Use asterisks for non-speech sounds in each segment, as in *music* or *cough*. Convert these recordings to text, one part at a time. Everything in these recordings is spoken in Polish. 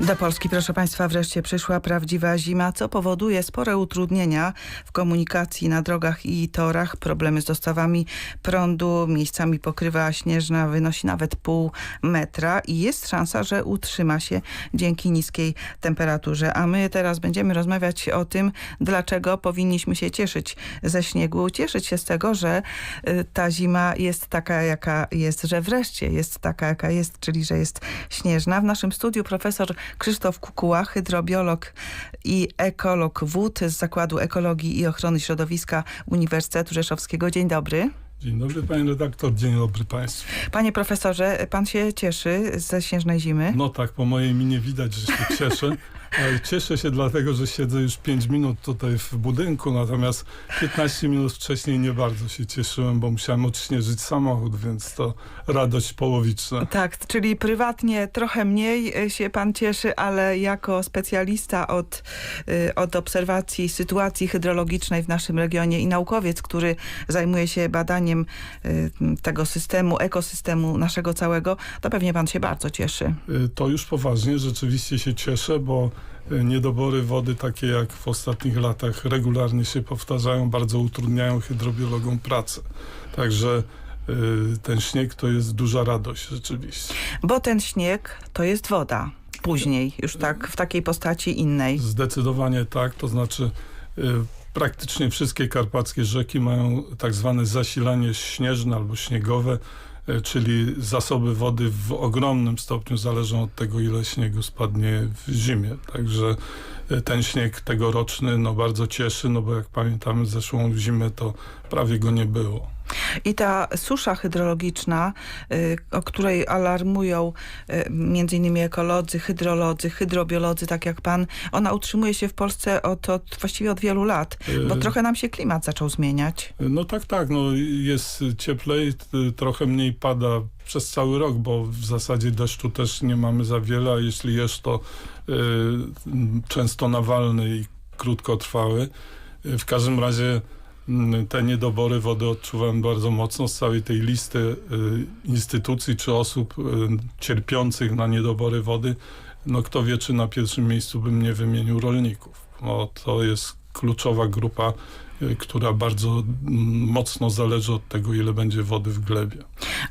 Do Polski, proszę Państwa, wreszcie przyszła prawdziwa zima, co powoduje spore utrudnienia w komunikacji na drogach i torach. Problemy z dostawami prądu, miejscami pokrywa śnieżna wynosi nawet pół metra i jest szansa, że utrzyma się dzięki niskiej temperaturze. A my teraz będziemy rozmawiać o tym, dlaczego powinniśmy się cieszyć ze śniegu, cieszyć się z tego, że y, ta zima jest taka, jaka jest, że wreszcie jest taka, jaka jest, czyli że jest śnieżna. W naszym studiu profesor Krzysztof Kukuła, hydrobiolog i ekolog wód z Zakładu Ekologii i Ochrony Środowiska Uniwersytetu Rzeszowskiego. Dzień dobry. Dzień dobry panie redaktor, dzień dobry państwu. Panie profesorze, pan się cieszy ze śnieżnej zimy? No tak, po mojej minie widać, że się cieszę. Ale cieszę się dlatego, że siedzę już 5 minut tutaj w budynku, natomiast 15 minut wcześniej nie bardzo się cieszyłem, bo musiałem odśnieżyć samochód, więc to radość połowiczna. Tak, czyli prywatnie trochę mniej y, się pan cieszy, ale jako specjalista od, y, od obserwacji sytuacji hydrologicznej w naszym regionie i naukowiec, który zajmuje się badaniem y, tego systemu, ekosystemu naszego całego, to pewnie pan się bardzo cieszy. To już poważnie, rzeczywiście się cieszę, bo niedobory wody, takie jak w ostatnich latach, regularnie się powtarzają, bardzo utrudniają hydrobiologom pracę. Także y, ten śnieg to jest duża radość rzeczywiście. Bo ten śnieg to jest woda. Później, już tak w takiej postaci innej. Zdecydowanie tak, to znaczy y, praktycznie wszystkie karpackie rzeki mają tak zwane zasilanie śnieżne albo śniegowe, czyli zasoby wody w ogromnym stopniu zależą od tego, ile śniegu spadnie w zimie. Także y, ten śnieg tegoroczny no, bardzo cieszy, no bo jak pamiętamy zeszłą zimę to prawie go nie było. I ta susza hydrologiczna, y, o której alarmują y, między innymi ekolodzy, hydrolodzy, hydrobiolodzy, tak jak pan, ona utrzymuje się w Polsce od, od właściwie od wielu lat, bo Y, trochę nam się klimat zaczął zmieniać. No tak, tak, no jest cieplej, trochę mniej pada przez cały rok, bo w zasadzie deszczu też nie mamy za wiele, a jeśli jest to y, często nawalny i krótkotrwały. W każdym razie te niedobory wody odczuwałem bardzo mocno z całej tej listy y, instytucji czy osób y, cierpiących na niedobory wody. No kto wie, czy na pierwszym miejscu bym nie wymienił rolników, bo to jest kluczowa grupa y, która bardzo mm, mocno zależy od tego, ile będzie wody w glebie.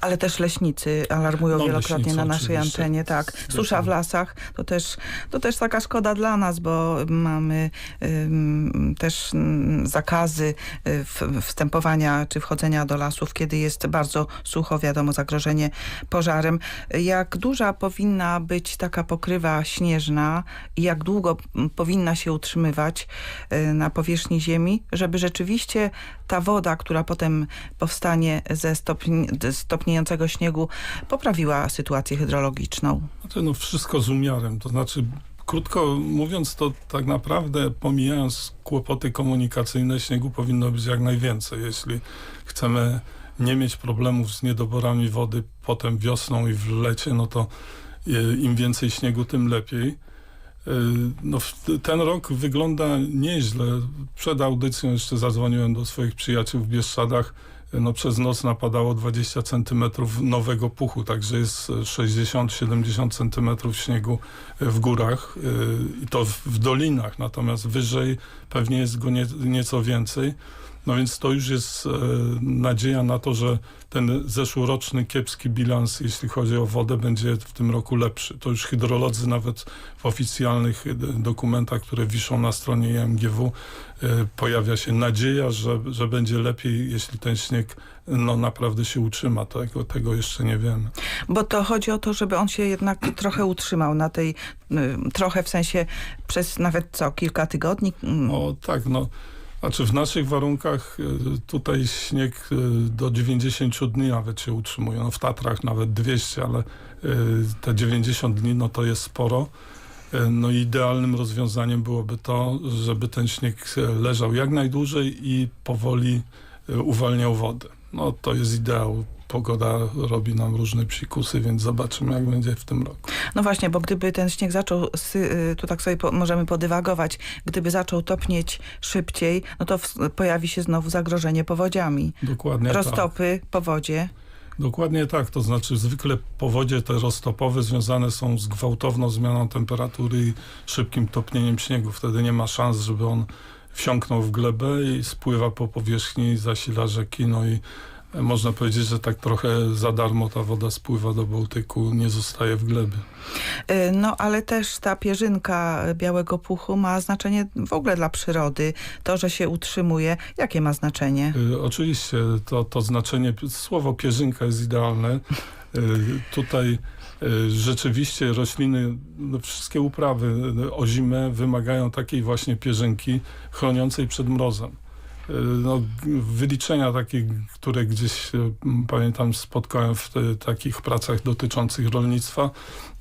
Ale też leśnicy alarmują No, wielokrotnie na naszej oczywiście. antenie, tak. Susza w lasach to też, to też taka szkoda dla nas, bo mamy ym, też ym, zakazy y, wstępowania czy wchodzenia do lasów, kiedy jest bardzo sucho, wiadomo, zagrożenie pożarem. Jak duża powinna być taka pokrywa śnieżna i jak długo mm, powinna się utrzymywać y, na powierzchni ziemi, żeby rzeczywiście ta woda, która potem powstanie ze stopni, stopniejącego śniegu, poprawiła sytuację hydrologiczną. Znaczy, no wszystko z umiarem, to znaczy krótko mówiąc, to tak naprawdę pomijając kłopoty komunikacyjne, śniegu powinno być jak najwięcej. Jeśli chcemy nie mieć problemów z niedoborami wody potem wiosną i w lecie, no to y, im więcej śniegu, tym lepiej. Y, No, ten rok wygląda nieźle. Przed audycją jeszcze zadzwoniłem do swoich przyjaciół w Bieszczadach. No, przez noc napadało 20 centymetrów nowego puchu, także jest y, 60-70 centymetrów śniegu w górach y, i to w, w dolinach, natomiast wyżej pewnie jest go nie, nieco więcej. No więc to już jest e, nadzieja na to, że ten zeszłoroczny kiepski bilans, jeśli chodzi o wodę, będzie w tym roku lepszy. To już hydrolodzy nawet w oficjalnych e, dokumentach, które wiszą na stronie IMGW, e, pojawia się nadzieja, że, że będzie lepiej, jeśli ten śnieg no, naprawdę się utrzyma. Tego, tego jeszcze nie wiemy. Bo to chodzi o to, żeby on się jednak trochę utrzymał na tej, trochę w sensie przez nawet co, kilka tygodni? O tak, no. Znaczy w naszych warunkach y, tutaj śnieg y, do 90 dni nawet się utrzymuje. No w Tatrach nawet 200, ale y, te 90 dni no to jest sporo. No idealnym rozwiązaniem byłoby to, żeby ten śnieg leżał jak najdłużej i powoli uwalniał wodę. No to jest ideał. Pogoda robi nam różne psikusy, więc zobaczymy jak będzie w tym roku. No właśnie, bo gdyby ten śnieg zaczął, y, tu tak sobie po, możemy podywagować, gdyby zaczął topnieć szybciej, no to w, pojawi się znowu zagrożenie powodziami. Dokładnie tak. Roztopy, powodzie. Dokładnie tak, to znaczy zwykle powodzie te roztopowe związane są z gwałtowną zmianą temperatury i szybkim topnieniem śniegu. Wtedy nie ma szans, żeby on wsiąknął w glebę i spływa po powierzchni, zasila rzeki, no i można powiedzieć, że tak trochę za darmo ta woda spływa do Bałtyku, nie zostaje w glebie. Y, No ale też ta pierzynka białego puchu ma znaczenie w ogóle dla przyrody. To, że się utrzymuje, jakie ma znaczenie? Y, Oczywiście to, to znaczenie, słowo pierzynka jest idealne. Y, Tutaj rzeczywiście rośliny, no wszystkie uprawy o zimę wymagają takiej właśnie pierzynki chroniącej przed mrozem. No, wyliczenia takie, które gdzieś m, pamiętam spotkałem w y, takich pracach dotyczących rolnictwa,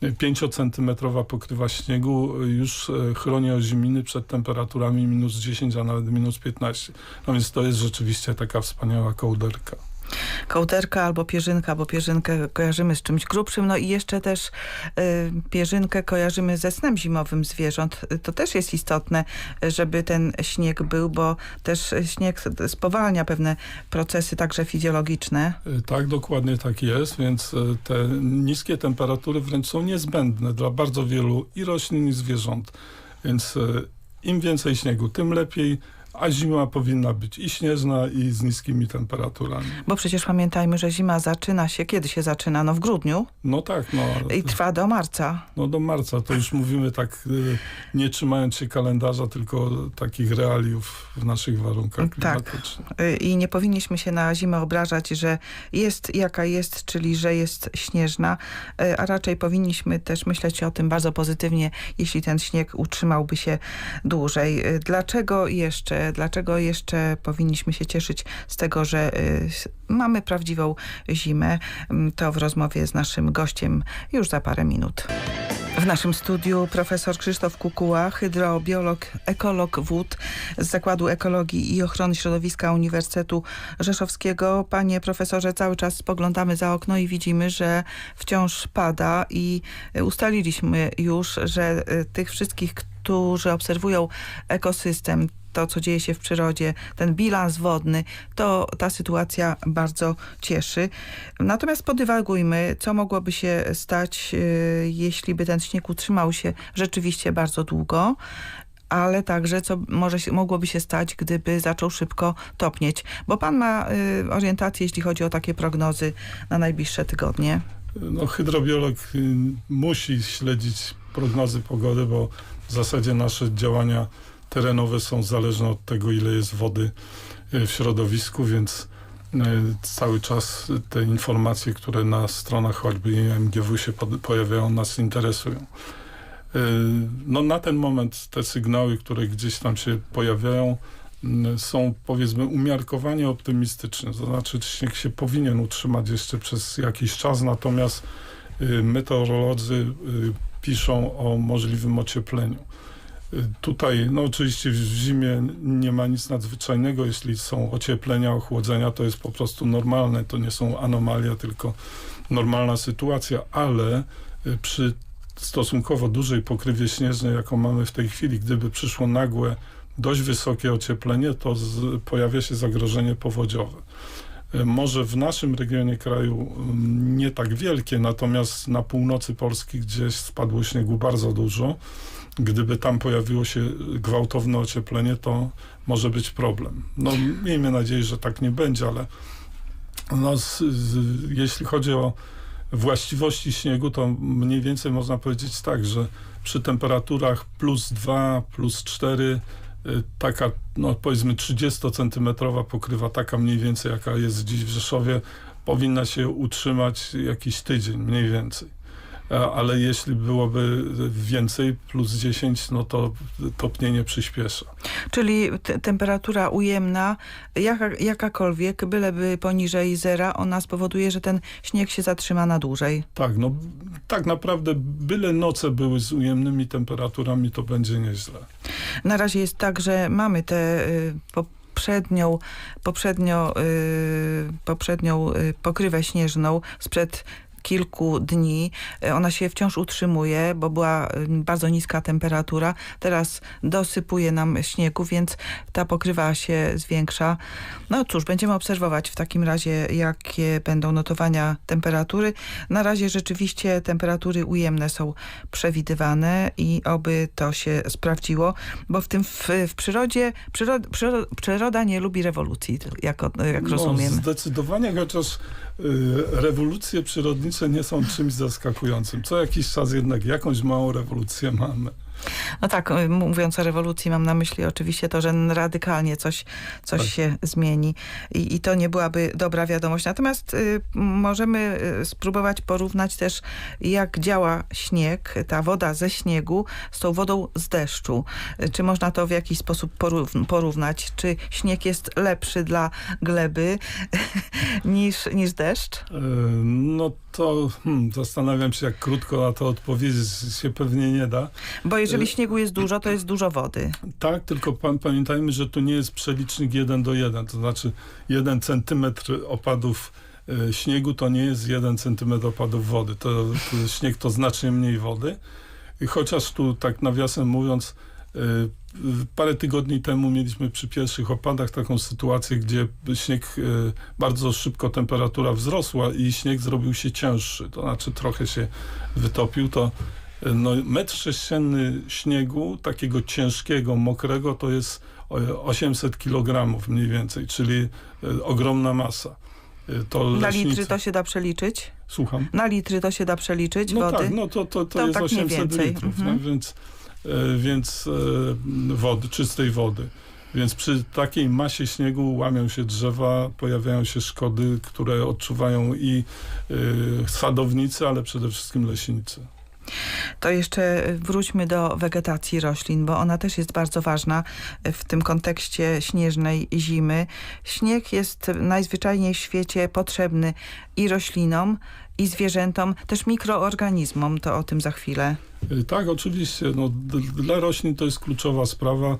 5-centymetrowa pokrywa śniegu już y, chroni oziminy przed temperaturami minus 10, a nawet minus 15. No więc to jest rzeczywiście taka wspaniała kołderka. Kołderka albo pierzynka, bo pierzynkę kojarzymy z czymś grubszym. No i jeszcze też y, pierzynkę kojarzymy ze snem zimowym zwierząt. To też jest istotne, żeby ten śnieg był, bo też śnieg spowalnia pewne procesy także fizjologiczne. Y, Tak, dokładnie tak jest, więc y, te niskie temperatury wręcz są niezbędne dla bardzo wielu i roślin, i zwierząt. Więc im więcej śniegu, tym lepiej, a zima powinna być i śnieżna, i z niskimi temperaturami. Bo przecież pamiętajmy, że zima zaczyna się, kiedy się zaczyna? No w grudniu No tak, no, i trwa do marca. no do marca to już mówimy tak, y, nie trzymając się kalendarza, tylko takich realiów w naszych warunkach Tak. klimatycznych. Y, I nie powinniśmy się na zimę obrażać, że jest jaka jest, czyli że jest śnieżna, y, a raczej powinniśmy też myśleć o tym bardzo pozytywnie, jeśli ten śnieg utrzymałby się dłużej. Dlaczego jeszcze, dlaczego jeszcze powinniśmy się cieszyć z tego, że y, mamy prawdziwą zimę? Mm, To w rozmowie z naszym gościem już za parę minut. W naszym studiu profesor Krzysztof Kukuła, hydrobiolog, ekolog wód z Zakładu Ekologii i Ochrony Środowiska Uniwersytetu Rzeszowskiego. Panie profesorze, cały czas spoglądamy za okno i widzimy, że wciąż pada i y, ustaliliśmy już, że y, tych wszystkich, którzy obserwują ekosystem, to, co dzieje się w przyrodzie, ten bilans wodny, to ta sytuacja bardzo cieszy. Natomiast podywagujmy, co mogłoby się stać, y, jeśli by ten śnieg utrzymał się rzeczywiście bardzo długo, ale także co może się, mogłoby się stać, gdyby zaczął szybko topnieć. Bo pan ma y, orientację, jeśli chodzi o takie prognozy na najbliższe tygodnie. No, hydrobiolog y, musi śledzić prognozy pogody, bo w zasadzie nasze działania terenowe są zależne od tego, ile jest wody y, w środowisku, więc y, cały czas te informacje, które na stronach choćby MGW się pojawiają, nas interesują. Y, No na ten moment te sygnały, które gdzieś tam się pojawiają, są powiedzmy umiarkowanie optymistyczne. To znaczy śnieg się powinien utrzymać jeszcze przez jakiś czas, natomiast meteorolodzy piszą o możliwym ociepleniu. Tutaj, no oczywiście w zimie nie ma nic nadzwyczajnego, jeśli są ocieplenia, ochłodzenia, to jest po prostu normalne, to nie są anomalia, tylko normalna sytuacja, ale y, przy stosunkowo dużej pokrywie śnieżnej, jaką mamy w tej chwili, gdyby przyszło nagłe, dość wysokie ocieplenie, to z, pojawia się zagrożenie powodziowe. Y, Może w naszym regionie kraju mm, nie tak wielkie, natomiast na północy Polski gdzieś spadło śniegu bardzo dużo. Gdyby tam pojawiło się gwałtowne ocieplenie, to może być problem. No, miejmy nadzieję, że tak nie będzie, ale no, z, z, jeśli chodzi o właściwości śniegu, to mniej więcej można powiedzieć tak, że przy temperaturach plus 2, plus 4 y, taka, no powiedzmy 30-centymetrowa pokrywa, taka mniej więcej jaka jest dziś w Rzeszowie, powinna się utrzymać jakiś tydzień mniej więcej. Ale jeśli byłoby więcej, plus 10, no to topnienie przyspiesza. Czyli te, temperatura ujemna, jaka, jakakolwiek, byleby poniżej zera, ona spowoduje, że ten śnieg się zatrzyma na dłużej. Tak, no tak naprawdę byle noce były z ujemnymi temperaturami, to będzie nieźle. Na razie jest tak, że mamy tę y, poprzednią, poprzednio, y, poprzednią y, pokrywę śnieżną sprzed kilku dni. E, Ona się wciąż utrzymuje, bo była bardzo niska temperatura. Teraz dosypuje nam śniegu, więc ta pokrywa się zwiększa. No cóż, będziemy obserwować w takim razie, jakie będą notowania temperatury. Na razie rzeczywiście temperatury ujemne są przewidywane i oby to się sprawdziło, bo w tym w, w przyrodzie, przyrod, przyro, przyroda nie lubi rewolucji, jak, jak rozumiem. No, zdecydowanie, chociaż y, rewolucje przyrodnicze nie są czymś zaskakującym. Co jakiś czas jednak jakąś małą rewolucję mamy. No tak, y, mówiąc o rewolucji, mam na myśli oczywiście to, że radykalnie coś, coś Tak. się zmieni I, i to nie byłaby dobra wiadomość. Natomiast y, możemy y, spróbować porównać też, jak działa śnieg, ta woda ze śniegu z tą wodą z deszczu. Y, Czy można to w jakiś sposób porów- porównać? Czy śnieg jest lepszy dla gleby *laughs* niż, niż deszcz? No to hmm, zastanawiam się, jak krótko na to odpowiedzieć się pewnie nie da. Bo jeżeli śniegu jest dużo, to jest dużo wody. Tak, tylko pa pamiętajmy, że tu nie jest przelicznik 1 do 1, to znaczy 1 centymetr opadów e, śniegu to nie jest 1 centymetr opadów wody. To, to śnieg to znacznie mniej wody. I chociaż tu tak nawiasem mówiąc, e, parę tygodni temu mieliśmy przy pierwszych opadach taką sytuację, gdzie śnieg, e, bardzo szybko temperatura wzrosła i śnieg zrobił się cięższy, to znaczy trochę się wytopił, to no, metr sześcienny śniegu, takiego ciężkiego, mokrego, to jest o- 800 kg mniej więcej, czyli e, ogromna masa. E, To Na litry to się da przeliczyć? Słucham? Na litry to się da przeliczyć No wody? tak, no to, to, to, To jest tak mniej 800 więcej, litrów, mhm. nie? więc, e, więc e, wody, czystej wody. Więc przy takiej masie śniegu łamią się drzewa, pojawiają się szkody, które odczuwają i e, sadownicy, ale przede wszystkim leśnicy. To jeszcze wróćmy do wegetacji roślin, bo ona też jest bardzo ważna w tym kontekście śnieżnej zimy. Śnieg jest najzwyczajniej w świecie potrzebny i roślinom, i zwierzętom, też mikroorganizmom. To o tym za chwilę. Tak, oczywiście. No, dla roślin to jest kluczowa sprawa.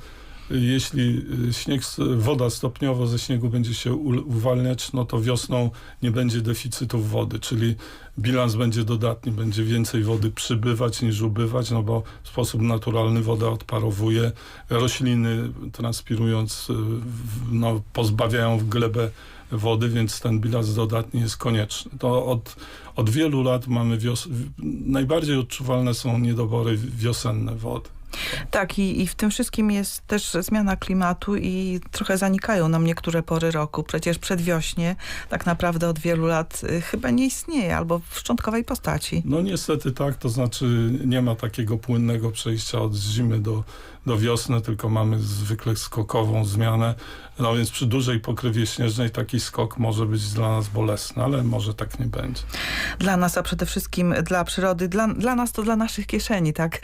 Jeśli y, śnieg, woda stopniowo ze śniegu będzie się uwalniać, no to wiosną nie będzie deficytów wody, czyli bilans będzie dodatni, będzie więcej wody przybywać niż ubywać, no bo w sposób naturalny woda odparowuje. Rośliny transpirując y, no, pozbawiają w glebę wody, więc ten bilans dodatni jest konieczny. To od, od wielu lat mamy wios... najbardziej odczuwalne są niedobory wiosenne wody. Tak, i, i w tym wszystkim jest też zmiana klimatu i trochę zanikają nam niektóre pory roku. Przecież przedwiośnie tak naprawdę od wielu lat y, chyba nie istnieje, albo w szczątkowej postaci. No niestety tak, to znaczy nie ma takiego płynnego przejścia od zimy do, do wiosny, tylko mamy zwykle skokową zmianę. No więc przy dużej pokrywie śnieżnej taki skok może być dla nas bolesny, ale może tak nie będzie. Dla nas, a przede wszystkim dla przyrody, dla, dla nas to dla naszych kieszeni, tak?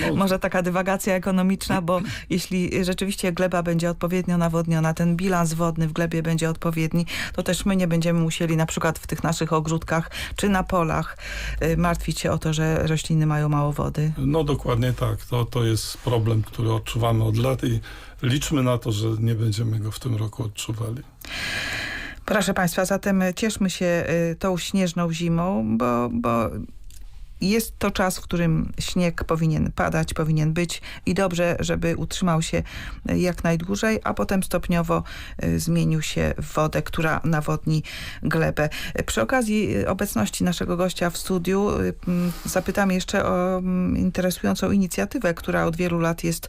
No, *laughs* Może taka dywagacja ekonomiczna, bo jeśli rzeczywiście gleba będzie odpowiednio nawodniona, ten bilans wodny w glebie będzie odpowiedni, to też my nie będziemy musieli na przykład w tych naszych ogródkach czy na polach y, martwić się o to, że rośliny mają mało wody. no dokładnie tak, to, to jest problem, który odczuwamy od lat i liczmy na to, że nie będziemy go w tym roku odczuwali. Proszę Państwa, zatem cieszmy się y, tą śnieżną zimą, bo, bo jest to czas, w którym śnieg powinien padać, powinien być i dobrze, żeby utrzymał się y, jak najdłużej, a potem stopniowo y, zmienił się w wodę, która nawodni glebę. Y, Przy okazji obecności naszego gościa w studiu zapytam jeszcze o interesującą inicjatywę, która od wielu lat jest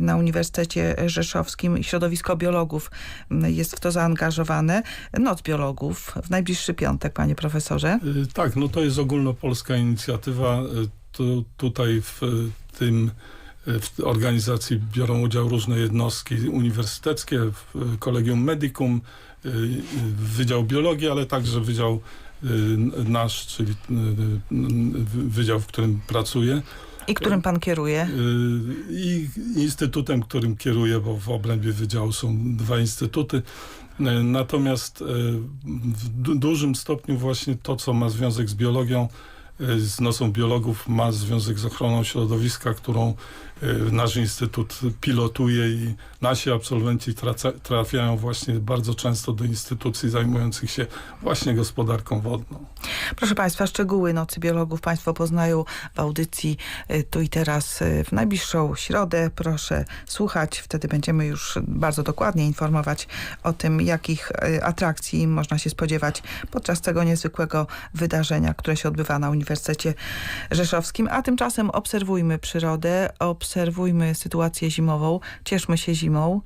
na Uniwersytecie Rzeszowskim. Środowisko biologów jest w to zaangażowane. Noc biologów w najbliższy piątek, panie profesorze. Tak, no to jest ogólnopolska inicjatywa. Y, Tu, tutaj w y, tym y, w organizacji biorą udział różne jednostki uniwersyteckie, Collegium Medicum, Wydział Biologii, ale także Wydział nasz, czyli Wydział, w którym pracuję. I którym pan kieruje? I instytutem, którym kieruję, bo w obrębie wydziału są dwa instytuty. Natomiast w du dużym stopniu właśnie to, co ma związek z biologią, z nocą biologów ma związek z ochroną środowiska, którą nasz instytut pilotuje i nasi absolwenci trafiają właśnie bardzo często do instytucji zajmujących się właśnie gospodarką wodną. Proszę Państwa, szczegóły Nocy Biologów Państwo poznają w audycji y, tu i teraz y, w najbliższą środę. Proszę słuchać, wtedy będziemy już bardzo dokładnie informować o tym, jakich y, atrakcji można się spodziewać podczas tego niezwykłego wydarzenia, które się odbywa na Uniwersytecie Rzeszowskim. A tymczasem obserwujmy przyrodę, obserwujmy sytuację zimową, cieszmy się zimą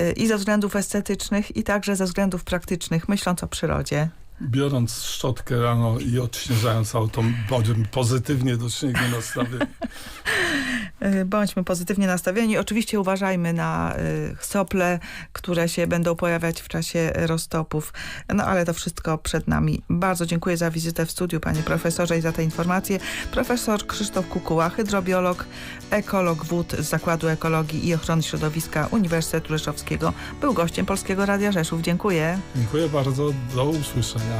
y, i ze względów estetycznych, i także ze względów praktycznych, myśląc o przyrodzie. Biorąc szczotkę rano i odśnieżając auto, pozytywnie do śniegu nastawieni. *laughs* Y, Bądźmy pozytywnie nastawieni. Oczywiście uważajmy na y, sople, które się będą pojawiać w czasie roztopów. No ale to wszystko przed nami. Bardzo dziękuję za wizytę w studiu, panie profesorze, i za te informacje. Profesor Krzysztof Kukuła, hydrobiolog, ekolog wód z Zakładu Ekologii i Ochrony Środowiska Uniwersytetu Rzeszowskiego, był gościem Polskiego Radia Rzeszów. Dziękuję. Dziękuję bardzo, do usłyszenia.